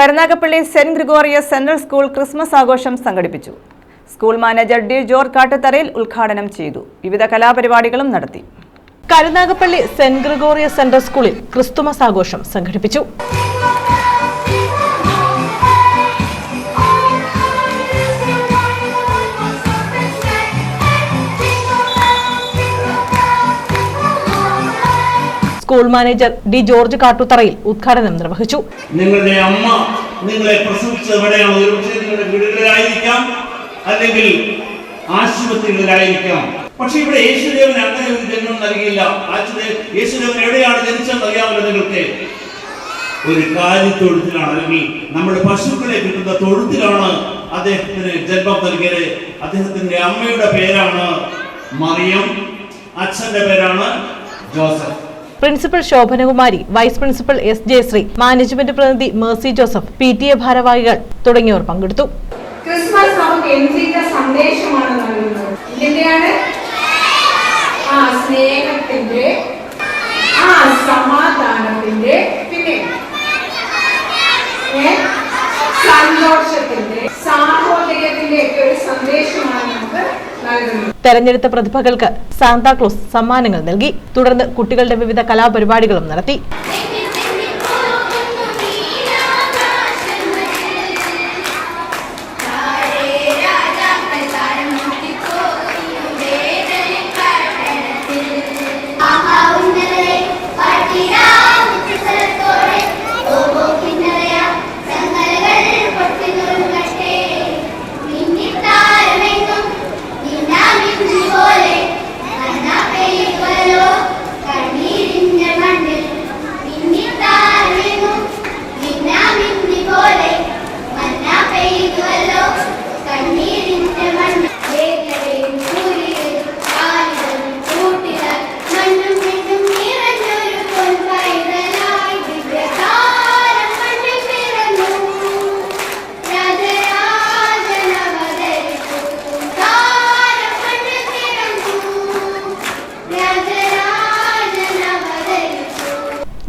Karunagappally saint Gregorios central school Christmas ആഘോഷം സംഘടിപ്പിച്ചു. School manager D George Kattutharayil ഉദ്ഘാടനം ചെയ്തു. വിവിധ കലാപരിപാടികളും നടത്തി. കരുനാഗപ്പള്ളി സെന്റ് ഗ്രിഗോറിയസ് സെൻട്രൽ സ്കൂളിൽ ക്രിസ്തുമസ് ആഘോഷം സംഘടിപ്പിച്ചു. School manager D George Kattutharayil ഉദ്ഘാടനം നിർവഹിച്ചു. നിങ്ങളുടെ അമ്മ നിങ്ങളെ പ്രസവിച്ചത് എവിടെയാണ് ഒരുപക്ഷെ നിങ്ങളുടെ വീടുകളിലായിരിക്കാം അല്ലെങ്കിൽ ആശുപത്രികളിലായിരിക്കാം. പക്ഷെ ഇവിടെ യേശുദേവൻ അങ്ങനെ ഒരു ജന്മം നൽകിയില്ല. യേശുദേവൻ എവിടെയാണ് ജനിച്ചതെന്ന് അറിയാമല്ലോ നിങ്ങൾക്ക്. ഒരു കാര്യത്തൊഴുത്തിലാണ് അല്ലെങ്കിൽ നമ്മുടെ പശുക്കളെ കിട്ടുന്ന തൊഴുത്തിലാണ് അദ്ദേഹത്തിന് ജന്മം നൽകിയത്. അദ്ദേഹത്തിന്റെ അമ്മയുടെ പേരാണ് മറിയം അച്ഛന്റെ പേരാണ് Joseph. Principal Shobhanakumari vice principal S Jayashree management പ്രതിനിധി Mercy Joseph P T A ഭാരവാഹികൾ തുടങ്ങിയവർ പങ്കെടുത്തു. ക്രിസ്മസ് നമുക്ക് എന്തിന്റെ സന്ദേശമാണ് നൽകുന്നത്? ഇതിന്റെയാണ് ആ സ്നേഹത്തിന്റെ ആ സമാധാനത്തിന്റെ പിന്നെ സന്തോഷത്തിന്റെ സാഹോദര്യത്തിന്റെ ഒക്കെ ഒരു സന്ദേശമാണ് നമുക്ക് നൽകുന്നത് തെരഞ്ഞെടുത്ത പ്രതിഭകൾക്ക് സാന്താക്ലോസ് സമ്മാനങ്ങൾ നൽകി. തുടർന്ന് കുട്ടികളുടെ വിവിധ കലാപരിപാടികളും നടത്തി.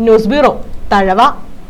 News bureau Thazhava